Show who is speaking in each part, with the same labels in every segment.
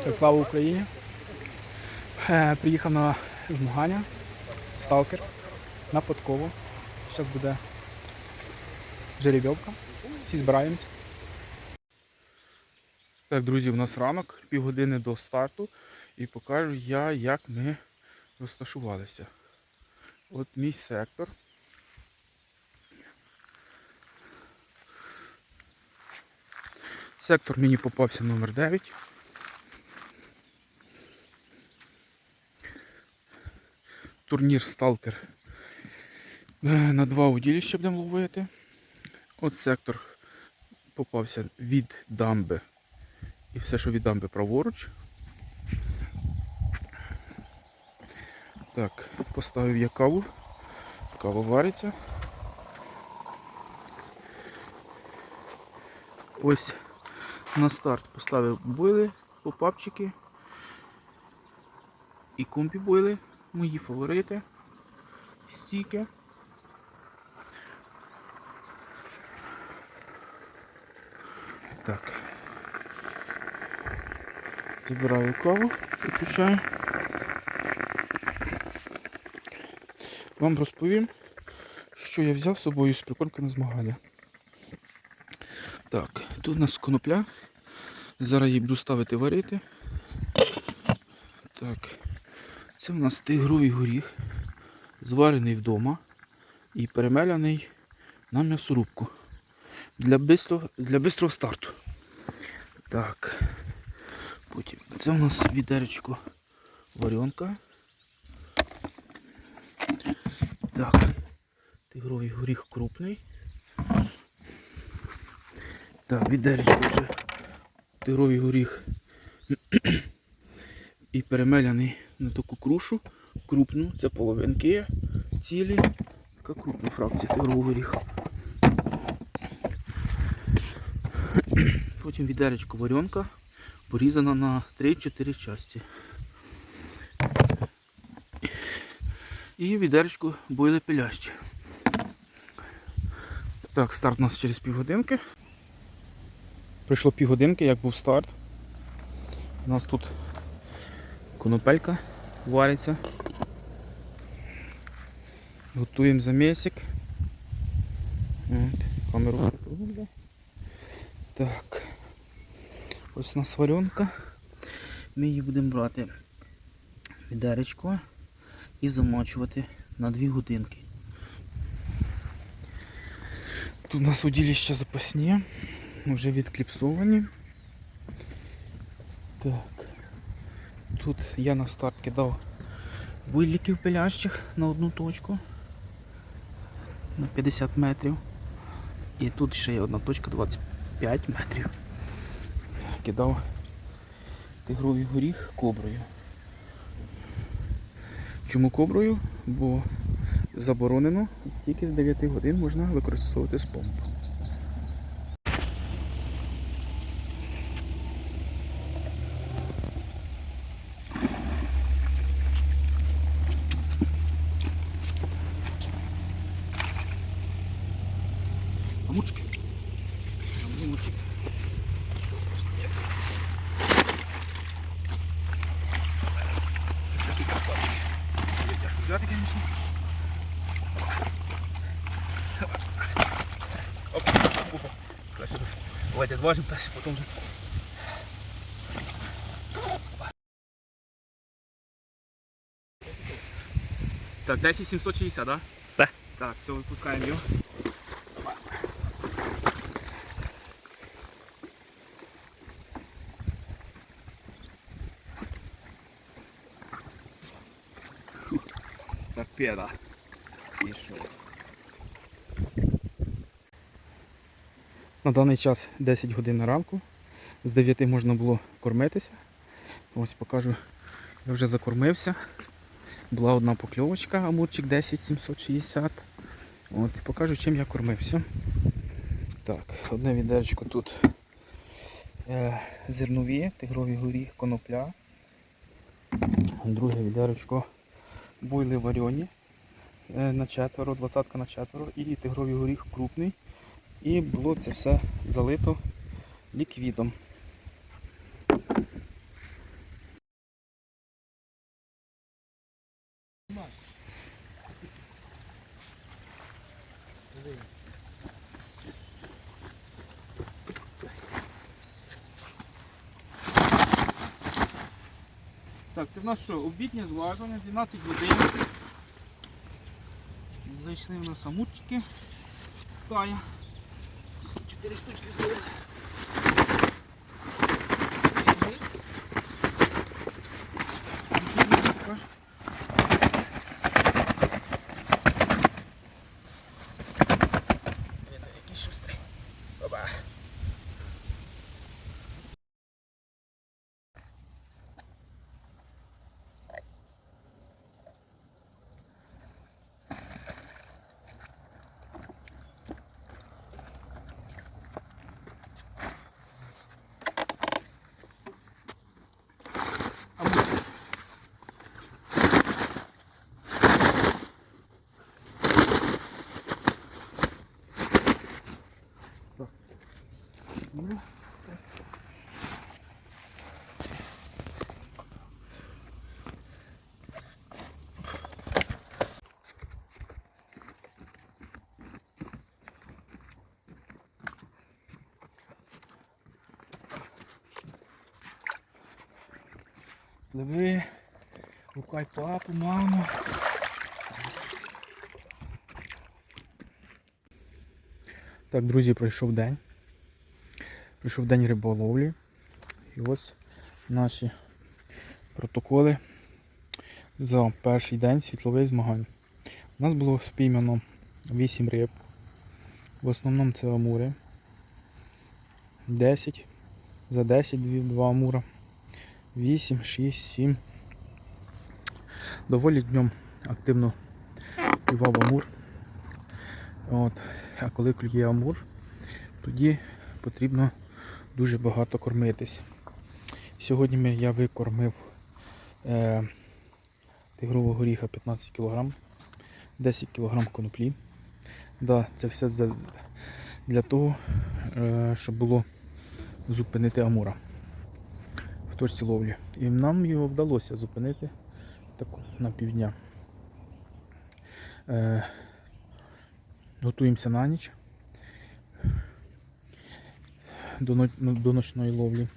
Speaker 1: Слава Україні. Е, приїхав на змагання. Сталкер на подкову. Зараз буде жеребьовка. Всі збираємося. Так, друзі, у нас ранок, півгодини до старту. І покажу я, як ми розташувалися. От мій сектор. Сектор мені попався номер 9. Турнір Сталкер е, на два уділища будемо ловити. От сектор попався від дамби. І все, що від дамби праворуч. Так, поставив я каву. Кава вариться. Ось на старт поставив бойли, попапчики і компі бойли, мої фаворити, стійки. Так. Забираю каву, виключаю. Вам розповім, що я взяв з собою з прикормки на змагання. Так, тут у нас конопля. Зараз її буду ставити варити. Так, це у нас тигровий горіх, зварений вдома і перемеляний на м'ясорубку для бистрого, для бистрого старту. Так. Потім це у нас відеречко варенка. Так, тигровий горіх крупний. Так, відеречко вже тигровий горіх і перемеляний на таку крушу, крупну, це половинки цілі, така крупна фракція тигрового горіха. Потім відеречко варенка, порізана на 3-4 часті. І відеречко бойли пилящі. Так, старт у нас через півгодинки. Пройшло півгодинки, як був старт. У нас тут конопелька вариться. Готуємо замісик. От, камеру. Так. Ось у нас варенка. Ми її будемо брати відеречко і замочувати на 2 годинки. Тут у нас удилища запасні, вже відкліпсовані. Так. Тут я на старт кидав виліків пилящих на одну точку на 50 метрів. І тут ще є одна точка 25 метрів. Кидав тигровий горіх коброю. Чому коброю? Бо заборонено стільки з 9 годин можна використовувати з помпу. Давайте зважимо перше, потім вже. Так, 10 760, да?
Speaker 2: Так.
Speaker 1: Так, все, випускаємо його. Торпеда. І що? На даний час 10 годин ранку. З 9 можна було кормитися. Ось покажу, я вже закормився. Була одна покльовочка, амурчик 10760. От, покажу, чим я кормився. Так, одне відеречко тут е, зернові, тигрові горіх, конопля. Друге відеречко буйли варені е, на четверо, двадцятка на четверо і тигровий горіх крупний і було це все залито ліквідом. Так, це в нас що? Обіднє зважування, 12 годин. Зайшли в нас самутчики, стая. Чотири штучки зловили. Пливи, гукай папу, маму. Так, друзі, пройшов день. Прийшов день риболовлі. І ось наші протоколи за перший день світлових змагань. У нас було спіймано 8 риб. В основному це амури. 10. За 10 дві- два амура. 8, 6, 7. Доволі днем активно клював амур. От. А коли клює амур, тоді потрібно дуже багато кормитись. Сьогодні я викормив е, тигрового горіха 15 кг, 10 кг коноплі. Да, це все для того, е, щоб було зупинити амура точці ловлі. І нам його вдалося зупинити так, на півдня. Е, готуємося на ніч до, ну, до ночної ловлі.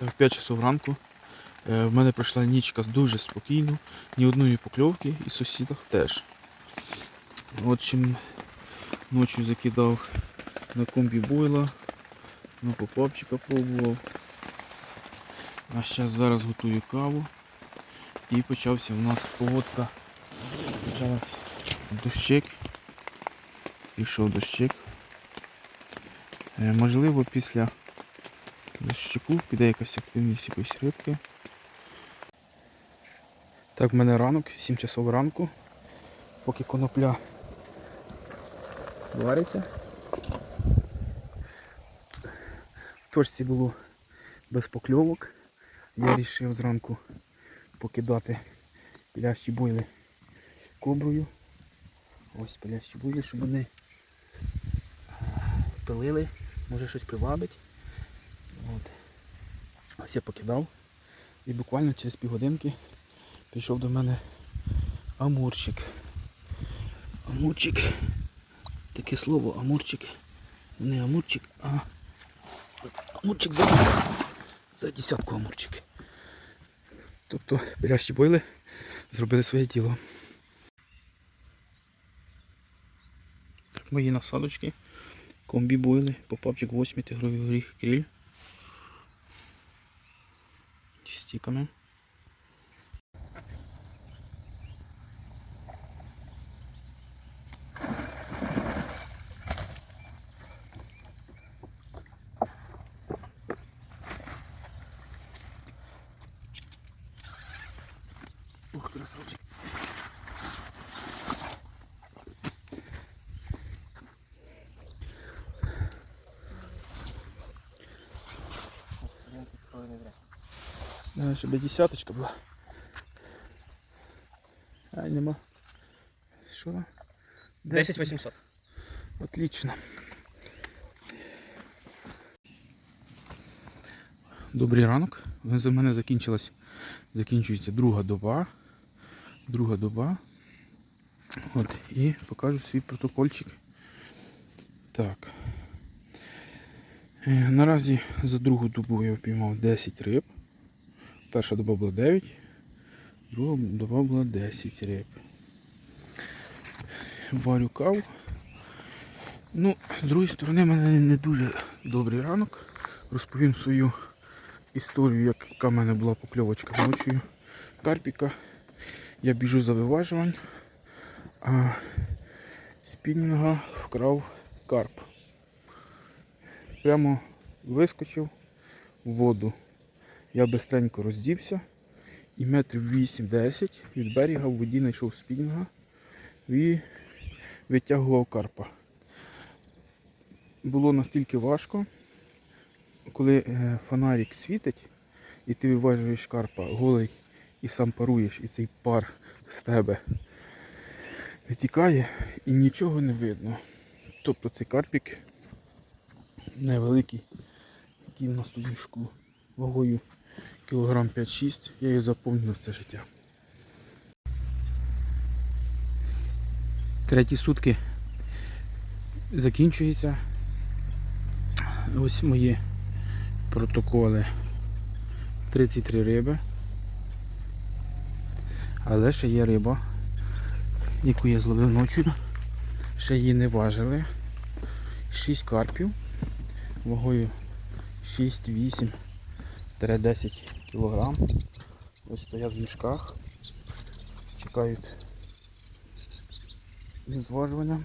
Speaker 1: В 5 часов ранку е, в мене пройшла нічка дуже спокійно, ні одної покльовки і сусідах теж. От чим ночі закидав на комбі бойла, на попапчика пробував. А зараз зараз готую каву. І почався у нас погодка. Почався дощик. Пішов дощик. Е, Можливо, після дощику піде якась активність якоїсь рибки. Так, в мене ранок, 7 часов ранку. Поки конопля вариться. В точці було без покльовок. Я вирішив зранку покидати пілящі бойли коброю. Ось пілящі бойли, щоб вони пилили, може щось привабить. От. Ось я покидав. І буквально через півгодинки прийшов до мене амурчик. Амурчик. Таке слово амурчик. Не амурчик, а амурчик за, за десятку амурчик. Тобто пилящі бойли зробили своє діло. Мої насадочки. Комбі бойли, попапчик 8, тигровий горіх кріль. Стіками. Давай, щоб десяточка була. Ай, нема. Що там?
Speaker 2: 10 800.
Speaker 1: Отлично. Добрий ранок. За мене закінчилась закінчується друга доба. Друга доба. От, і покажу свій протокольчик. Так. Е, Наразі за другу добу я піймав 10 риб. Перша доба була 9, друга доба була 10 риб. Варю каву. Ну, з другої сторони, в мене не дуже добрий ранок. Розповім свою історію, яка в мене була покльовочка ночою карпіка. Я біжу за виважувань, а спінінга вкрав карп. Прямо вискочив в воду. Я бистренько роздівся і метрів 8-10 від берега в воді знайшов спінінга і витягував карпа. Було настільки важко, коли е, фонарик світить і ти виважуєш карпа голий і сам паруєш, і цей пар з тебе витікає і нічого не видно. Тобто цей карпік невеликий, який в нас тут мішку вагою кілограм 5-6, я її заповню на це життя. Треті сутки закінчується. Ось мої протоколи. 33 риби. Але ще є риба, яку я зловив ночі. Ще її не важили. 6 карпів вагою 6-8 10 кілограм. Ось стоять в мішках. Чекають зважування.